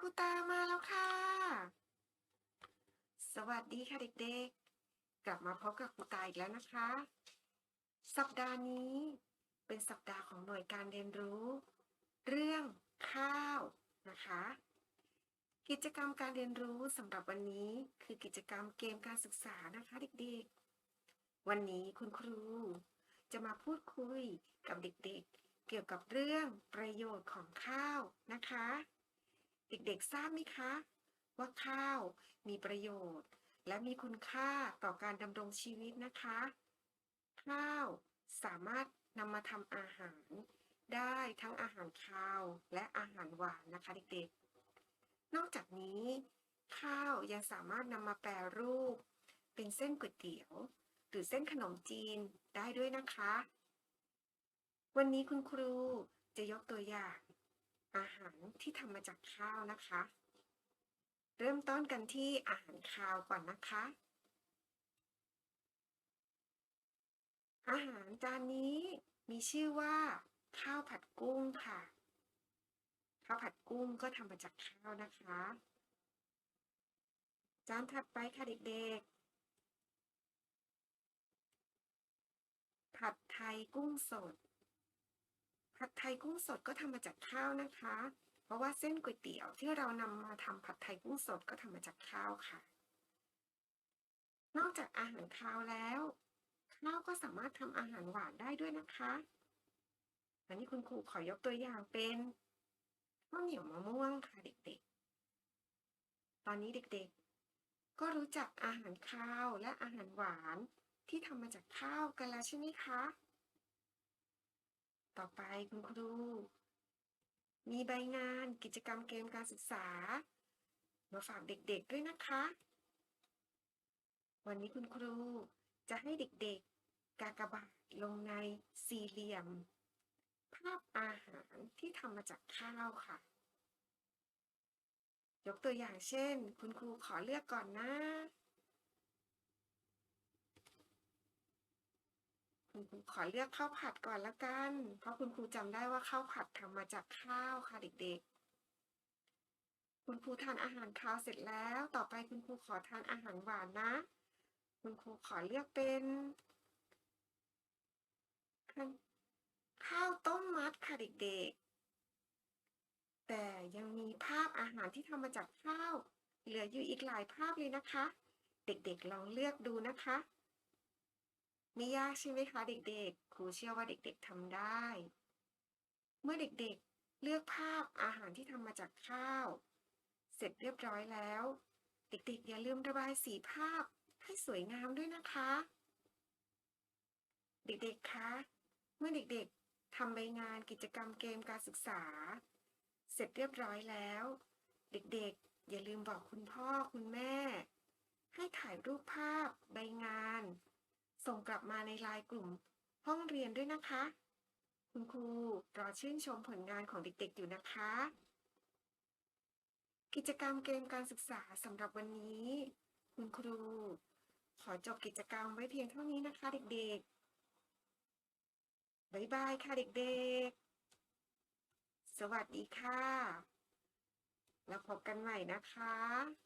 ครูตามาแล้วค่ะ สวัสดีค่ะเด็กๆ กลับมาพบกับครูตาอีกแล้วนะคะ สัปดาห์นี้เป็นสัปดาห์ของหน่วยการเรียนรู้ เรื่องข้าวนะคะ กิจกรรมการเรียนรู้สำหรับวันนี้คือกิจกรรมเกมการศึกษานะคะเด็กๆ วันนี้คุณครู จะมาพูดคุยกับเด็กๆ เกี่ยวกับเรื่องประโยชน์ของข้าวนะคะ เด็กๆทราบไหมคะ ว่าข้าวมีประโยชน์ และมีคุณค่าต่อการดำรงชีวิตนะคะ ข้าวสามารถนำมาทำอาหาร ได้ทั้งอาหารคาวและอาหารหวานนะคะเด็กๆ นอกจากนี้ ข้าวยังสามารถนำมาแปรรูป เป็นเส้นก๋วยเตี๋ยว หรือเส้นขนมจีนได้ด้วยนะคะ วันนี้คุณครูจะยกตัวอย่าง อาหารที่ทำมาจากข้าวนะคะ เริ่มต้นกันที่อาหารคาวก่อนนะคะ อาหารจานนี้มีชื่อว่า ข้าวผัดกุ้งค่ะ ข้าวผัดกุ้งก็ทำมาจากข้าวนะคะ จานถัดไปค่ะเด็กๆ ผัดไทยกุ้งสด ผัดไทยกุ้งสดก็ทำมาจากข้าวนะคะ เพราะว่าเส้นก๋วยเตี๋ยวที่เรานำมาทำผัดไทยกุ้งสดก็ทำมาจากข้าวค่ะ นอกจากอาหารคาวแล้วข้าวก็สามารถทำอาหารหวานได้ด้วยนะคะ อันนี้คุณครูขอยกตัวอย่างเป็นข้าวเหนียวมะม่วงค่ะเด็กๆ ตอนนี้เด็กๆ ก็รู้จักอาหารคาวและอาหารหวานที่ทำมาจากข้าวกันแล้วใช่ไหมคะ ต่อไปคุณครู มีใบงานกิจกรรมเกมการศึกษา มาฝากเด็กๆด้วยนะคะ วันนี้คุณครูจะให้เด็กๆ กากบาทลงในสี่เหลี่ยม ภาพอาหารที่ทำมาจากข้าวค่ะ ยกตัวอย่างเช่น คุณครูขอเลือกก่อนนะ คุณครูขอเลือกข้าวผัดก่อนละกัน เพราะคุณครูจำได้ว่าข้าวผัดทำมาจากข้าวค่ะเด็กๆ คุณครูทานอาหารคาวเสร็จแล้ว ต่อไปคุณครูขอทานอาหารหวานนะ คุณครูขอเลือกเป็นข้าวต้มมัดค่ะเด็กๆ แต่ยังมีภาพอาหารที่ทำมาจากข้าว เหลืออยู่อีกหลายภาพเลยนะคะ เด็กๆลองเลือกดูนะคะ ไม่ยากใช่ไหมคะเด็กๆ ครูเชื่อว่าเด็กๆทำได้ เมื่อเด็กๆเลือกภาพอาหารที่ทำมาจากข้าว เสร็จเรียบร้อยแล้ว เด็กๆ อย่าลืมระบายสีภาพให้สวยงามด้วยนะคะ เด็กๆ คะ เมื่อเด็กๆทำใบงานกิจกรรมเกมการศึกษา เสร็จเรียบร้อยแล้ว เด็กๆ อย่าลืมบอกคุณพ่อคุณแม่ ให้ถ่ายรูปภาพใบงาน ส่งกลับมาในไลน์กลุ่มห้องเรียนด้วยนะคะ คุณครูรอชื่นชมผลงานของเด็กๆอยู่นะคะ กิจกรรมเกมการศึกษาสำหรับวันนี้ คุณครู ขอจบกิจกรรมไว้เพียงเท่านี้นะคะเด็กๆ บ๊ายบายค่ะเด็กๆ สวัสดีค่ะ แล้วพบกันใหม่นะคะ